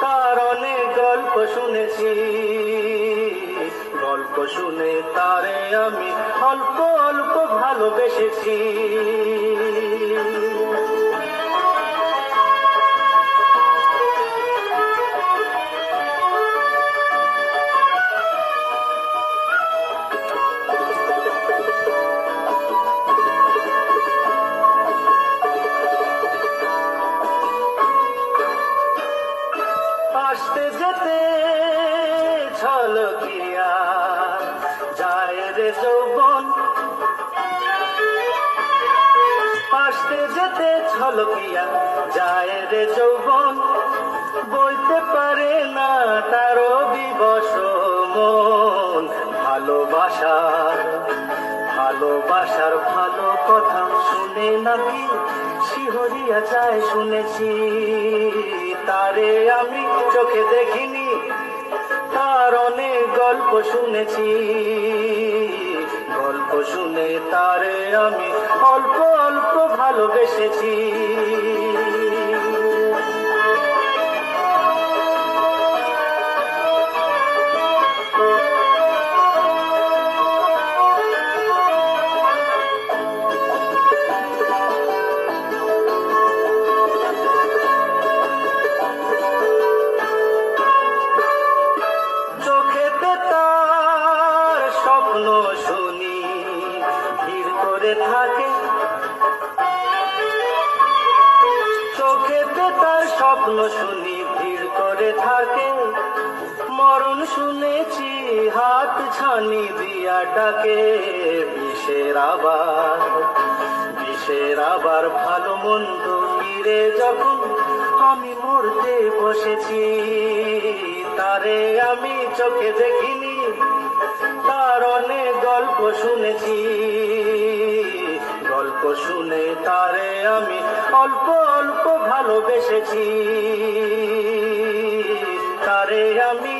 তার অনেক গল্প শুনেছি। গল্প শুনে তারে আমি অল্প অল্প ভালোবেসেছি। আসতে ছলকিয়া যায় রে যায় রে বলতে পারে না তারও বিবশ মন। ভালোবাসার ভালোবাসার ভালো কথা শুনে নাকি শিহরিয়া যায় শুনেছি। তারে আমি চোখে দেখিনি, তার অনেক গল্প শুনেছি। গল্প শুনে তারে আমি অল্প অল্প ভালোবেসেছি। ভিড় থাকে চোখেতে তার স্বপ্ন শুনি, ভিড় করে থাকে। মরণ শুনেছি, হাত ছানি দিয়া ডাকে। বিষের আবার বিষের আবার ভালো মন্দ ফিরে যখন আমি মরতে বসেছি, তারে আমি চোখে দেখিনি, তার অনেক গল্প শুনেছি। শুনে তারে আমি অল্প অল্প ভালোবেসেছি। তারে আমি